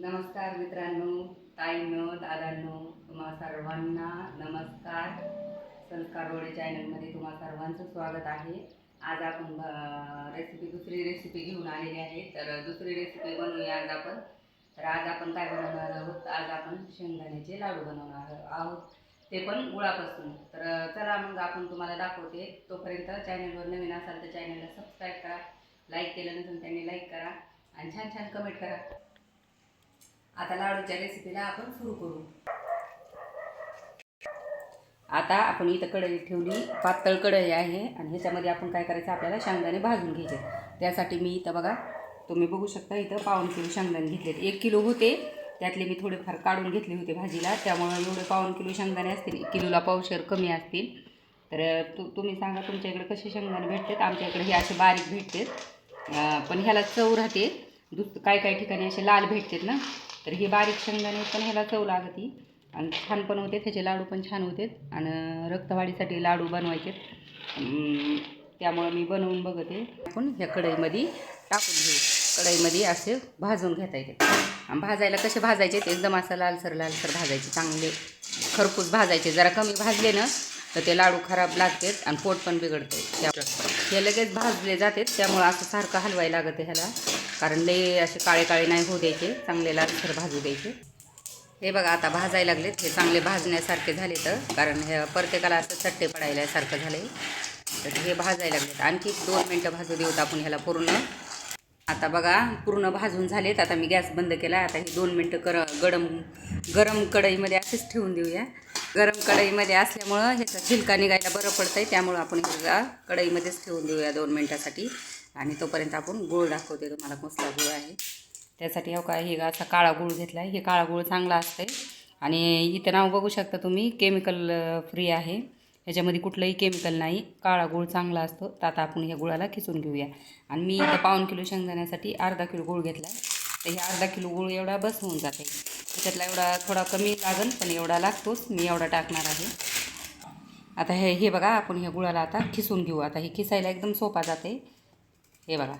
नमस्कार मित्रांनो ताईंनो दादांनो तुम्हा सर्वांना नमस्कार. संस्कार रोडे चॅनलमध्ये तुम्हा सर्वांचं स्वागत आहे. आज आपण रेसिपी दुसरी रेसिपी घेऊन आलेली आहे. तर दुसरी रेसिपी बनवूया आज आपण. तर आज आपण काय बनवणार आहोत? आज आपण शेंगदाण्याचे लाडू बनवणार आहोत. ते पण गुळापासून. तर चला मग आपण तुम्हाला दाखवते. तोपर्यंत चॅनलवर नवीन असाल तर चॅनलला सबस्क्राईब करा लाईक केलं नसेल त्यांनी लाईक करा. आणि छान छान कमेंट करा. आता लाडूच्या रेसिपीला आपण सुरू करू. आता आपण इथं कढई ठेवली. पातळ कढई आहे आणि ह्याच्यामध्ये आपण काय करायचं आपल्याला शेंगदाणे भाजून घ्यायचे त्यासाठी मी इथं बघा तुम्ही बघू शकता इथं पाऊन किलो शेंगदाणे घेतलेत. एक किलो होते त्यातले मी थोडेफार काढून घेतले होते भाजीला. त्यामुळं एवढे पाऊन किलो शेंगदाणे असतील किलोला पावशेर कमी असतील. तर तु तुम्ही सांगा तुमच्या इकडे कसे शेंगदाणे भेटतात? आमच्या इकडे हे असे बारीक भेटतात. पण ह्याला चव राहते. दुस काय काय ठिकाणी असे लाल भेटतात ना? तर हे बारीक शेंगदाणे पण ह्याला चव लागती. आणि छान पण होते त्याचे लाडू पण छान होते. आणि रक्तवाढीसाठी लाडू बनवायचे. त्यामुळं मी बनवून बघते. आपण ह्या कढईमध्ये टाकून घेऊ. कढईमध्ये असे भाजून घेता येते. आणि भाजायला कसे भाजायचे? एकदम असं लालसर लालसर भाजायचे. चांगले खरपूस भाजायचे. जरा कमी भाजले ना तर ते लाडू खराब लागतात आणि पोट पण बिघडते त्या हे लगेच भाजले जातात. त्यामुळं असं सारखं हलवायला लागतं ह्याला. कारण लई असे काळे काळे नाही होऊ द्यायचे चांगले लालसर भाजू द्यायचे. हे बघा आता भाजायला लागलेत. हे चांगले भाजण्यासारखे झाले तर कारण हे प्रत्येकाला असं चट्टे पडायला सारखं झालं तर हे भाजायला लागलेत. आणखी दोन मिनटं भाजू देऊत आपण ह्याला पूर्ण. आता बघा पूर्ण भाजून झालेत. आता मी गॅस बंद केला. आता हे दोन मिनटं कर गरम गरम कढईमध्ये असेच ठेवून देऊया. गरम कढईमध्ये असल्यामुळं ह्याचा छिलका निघायला बरं पडतं आहे त्यामुळं आपण ह्याचा कढईमध्येच ठेवून देऊया दोन मिनटासाठी. आणि तोपर्यंत आपण गूळ दाखवते. तुम्हाला कसला गूळ आहे. त्यासाठी हो काय हे असा काळा गूळ घेतला आहे हे काळा गूळ चांगला असतं आणि इथं नाव बघू शकता तुम्ही केमिकल फ्री आहे. ह्याच्यामध्ये कुठलंही केमिकल नाही. काळा गूळ चांगला असतो. तर आता आपण ह्या गुळाला खिसून घेऊया. आणि मी इथं पाऊन किलो शेंगदाण्यासाठी अर्धा किलो गूळ घेतला आहे तर हे अर्धा किलो गूळ एवढा बस होऊन जाते. त्याच्यातला एवढा थोडा कमी लागन पण एवढा लागतोच. मी एवढा टाकणार आहे. आता हे हे बघा आपण ह्या गुळाला आता खिसून घेऊ. आता हे खिसायला एकदम सोपा जाते. हे बघा.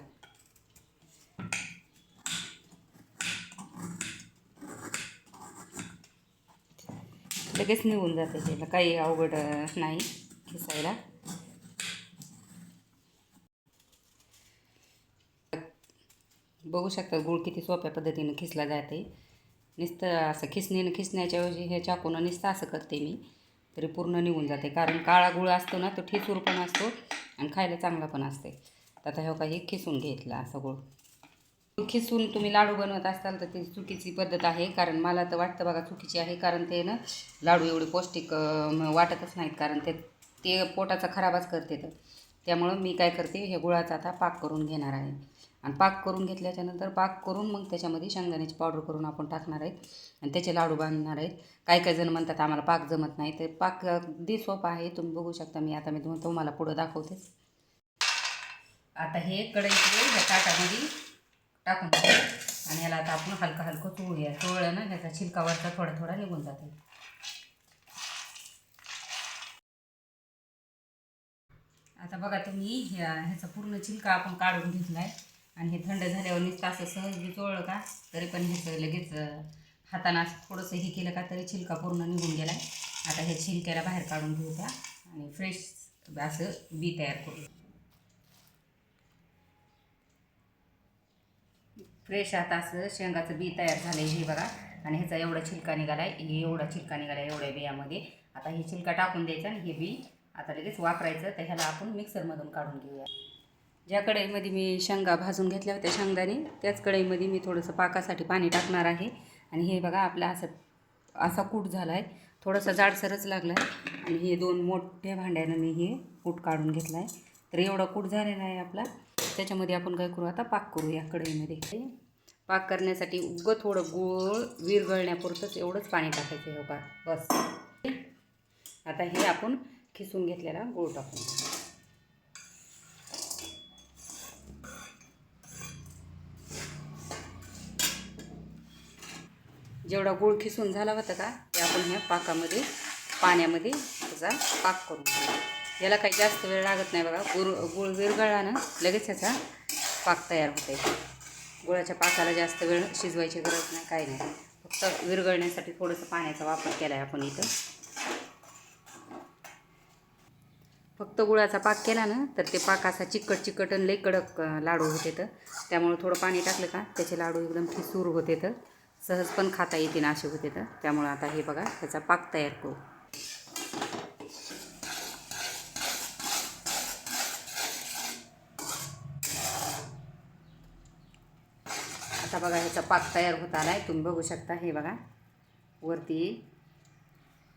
लगेच निघून जाते त्याला काही अवघड नाही खिसायला बघू शकता गूळ किती सोप्या पद्धतीनं खिसला जाते. नुसतं असं खिसणीनं खिसण्याच्या ऐवजी हे चाकूनं नुसतं असं करते मी. तरी पूर्ण निघून जाते. कारण काळा गुळ असतो ना तो ठिसूर पण असतो आणि खायला चांगला पण असते. आता हे काही खिसून घेतला सगळं खिसून तुम्ही लाडू बनवत असाल तर ती चुकीची पद्धत आहे कारण मला तर वाटतं बघा चुकीची आहे कारण ते ना लाडू एवढे पौष्टिक वाटतच नाहीत कारण ते ते पोटाचा खराबच करते तर. त्यामुळं मी काय करते हे गुळाचा आता पाक करून घेणार आहे. आणि पाक करून घेतल्याच्यानंतर पाक करून मग त्याच्यामध्ये शेंगदाण्याची पावडर करून आपण टाकणार आहेत आणि त्याचे लाडू बांधणार आहेत. काही काही जण म्हणतात आम्हाला पाक जमत नाही तर पाक अगदी सोपा आहे तुम्ही बघू शकता मी आता मी तुम्हाला तुम्हाला पुढं दाखवते. आता हे कढईतले ह्या ताटामध्ये टाकून आणि याला आता आपण हलकं हलकं चोळूया चोळलं ना ह्याचा छिलकावरचा थोडा थोडा निघून जाते. आता बघा तुम्ही ह्या ह्याचा पूर्ण छिलका आपण काढून घेतला आहे आणि हे थंड झाल्यावर नुसतं असं सहज चोळलं का तरी पण ह्याचं लगेच हाताना हातानं असं थोडंसं हे केलं का तरी छिलका पूर्ण निघून गेला आहे आता हे छिलक्याला बाहेर काढून घेऊ आणि फ्रेश असं बी तयार करू फ्रेश आता असं शेंगाचं बी तयार झालं आहे हे बघा. आणि ह्याचा एवढा छिलका निघाला आहे हे एवढा छिलका निघाला आहे एवढ्या बियामध्ये. आता हे छिलका टाकून द्यायचा आणि हे बी आता लगेच वापरायचं. तर ह्याला आपण मिक्सरमधून काढून घेऊया. ज्या कढईमध्ये मी शेंगा भाजून घेतल्या होत्या शेंगदाने त्याच कढईमध्ये मी थोडंसं पाकासाठी पाणी टाकणार आहे. आणि हे बघा आपला असं असा कूट झाला आहे थोडासा जाडसरच लागला आहे आणि हे दोन मोठ्या भांड्यानं मी हे कूट काढून घेतला आहे तर एवढा कूट झालेला आहे आपला. त्याच्यामध्ये आपण काय करू आता? पाक करू या कढईमध्ये. पाक करण्यासाठी उगं थोडं गूळ विरघळण्यापुरतंच एवढंच पाणी टाकायचं हे बघा बस. आता हे आपण खिसून घेतलेला गूळ टाकून जेवढा गूळ खिसून झाला होता का ते आपण ह्या पाकामध्ये पाण्यामध्ये त्याचा पाक करून घेऊ. याला काही जास्त वेळ लागत नाही बघा. गुळ गुळ विरघळला ना लगेच ह्याचा पाक तयार होता येतो गुळाच्या पाकाला जास्त वेळ शिजवायची गरज नाही काही नाही. फक्त विरघळण्यासाठी थोडंसं पाण्याचा वापर केला आहे आपण इथं. फक्त गुळाचा पाक केला ना तर ते पाक असा चिकट चिकट आणि लई कडक लाडू होते तर. त्यामुळे थोडं पाणी टाकलं का त्याचे लाडू एकदम ठिसूर होते तर. सहज पण खाता येतील असे होते तर. त्यामुळं आता हे बघा त्याचा पाक तयार करू. आता बघा ह्याचा पाक तयार होत आला आहे तुम्ही बघू शकता हे बघा. वरती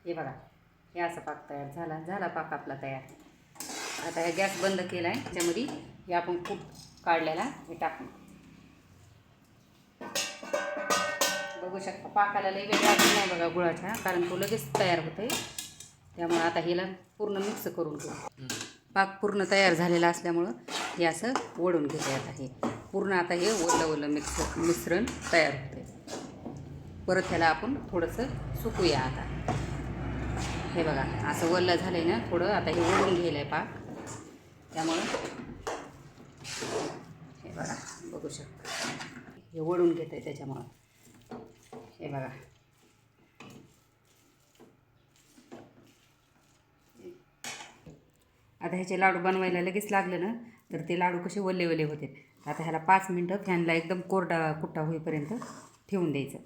हे बघा हे असा पाक तयार झाला. झाला पाक आपला तयार. आता हे गॅस बंद केला आहे त्याच्यामध्ये हे आपण कूट काढलेला हे टाकू. बघू शकता पाकाला लई वेळ लागत नाही बघा गुळाच्या कारण तो लगेच तयार होते त्यामुळं आता हिला पूर्ण मिक्स करून घेऊ. पाक पूर्ण तयार झालेला असल्यामुळं हे असं ओढून घेते आता हे. पूर्ण आता हे ओलं ओलं मिक्स मिश्रण तयार होते परत ह्याला आपण थोडंसं सुकूया आता. हे बघा असं वल्लं झालं आहे ना थोडं आता हे ओढून घ्यायला आहे पाक. त्यामुळं हे बघा बघू शकता. हे ओढून घेत आहे त्याच्यामुळं. हे बघा. आता ह्याचे लाडू बनवायला लगेच लागलं ना तर ते लाडू कसे वल्ले वल्ले होते. आता ह्याला पाच मिनटं फॅनला एकदम कोरडा कुट्टा होईपर्यंत ठेवून द्यायचं.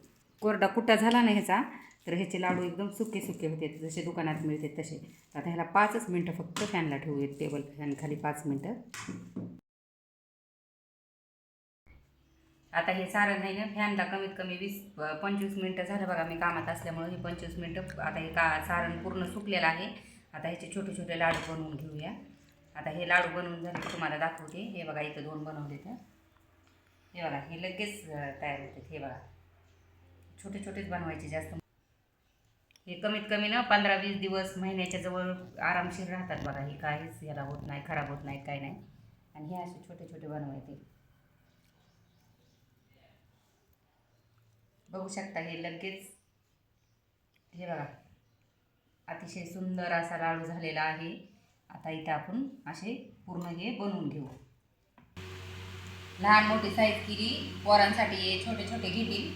कोरडा कुट्टा झाला ना ह्याचा तर ह्याचे लाडू एकदम सुके सुके होते जसे दुकानात मिळते तसे. आता ह्याला पाचच मिनटं फक्त फॅनला ठेवूयात टेबल फॅन खाली पाच मिनटं. आता हे सारण आहे ना फॅनला कमीत कमी वीस पंचवीस मिनटं झालं बघा मी कामात असल्यामुळं हे पंचवीस मिनटं आता हे का सारण पूर्ण सुकलेलं आहे. आता ह्याचे छोटे छोटे लाडू बनवून घेऊया. आता हे लाडू बनवून झाले की तुम्हाला दाखवते. हे बघा इथं दोन बनवले तर हे बघा हे लगेच तयार होते. हे बघा. छोटे छोटेच बनवायचे जास्त. हे कमीत कमी ना पंधरा वीस दिवस महिन्याच्या जवळ आरामशीर राहतात बघा. हे काहीच याला होत नाही खराब होत नाही काय नाही. आणि हे असे छोटे छोटे बनवायचे. बघू शकता हे लगेच. हे बघा. अतिशय सुंदर असा लाडू झालेला आहे. आता इथं आपण असे पूर्ण हे बनवून घेऊ. लहान मोठी साईज किरी पोरांसाठी हे छोटे छोटे घेतील.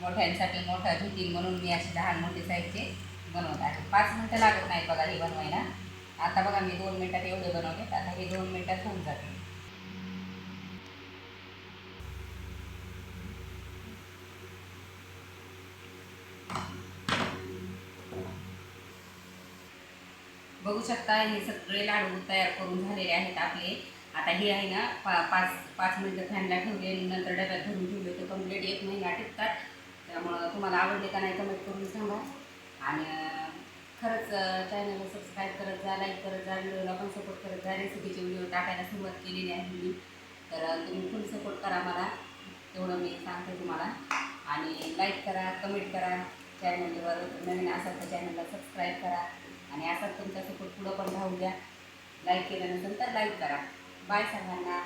मोठ्यांसाठी मोठा घेतील म्हणून मी असे लहान मोठे साईजचे बनवत आहे. पाच मिनटं लागत नाही बघा हे बनवायला. आता बघा मी दोन मिनटात एवढे बनवले आता हे दोन मिनटात होऊन जाते बघू शकता हे सगळे लाडू तयार करून झालेले आहेत आपले. आता हे आहे ना पा पाच पाच मिनटं फॅनला ठेवले नंतर डब्यात धरून ठेवले तर कंप्लीट एक महिना टिकतात. त्यामुळं तुम्हाला आवडले का नाही कमेंट करून सांगा. आणि खरंच चॅनलला सबस्क्राईब करत जा लाईक करत जा व्हिडिओला पण सपोर्ट करत जा. रेसिपीचे व्हिडिओ टाकायला सुरुवात केलेली आहे मी. तर तुम्ही फुल सपोर्ट करा मला. तेवढं मी सांगते तुम्हाला. आणि लाईक करा कमेंट करा. चॅनलवर नवीन असाल तर चॅनलला सबस्क्राईब करा. आणि असाच तुमचा सपोर्ट पुढं पण राहू द्या. लाईक केल्यानंतर तर लाईक करा. बाय सर्वांना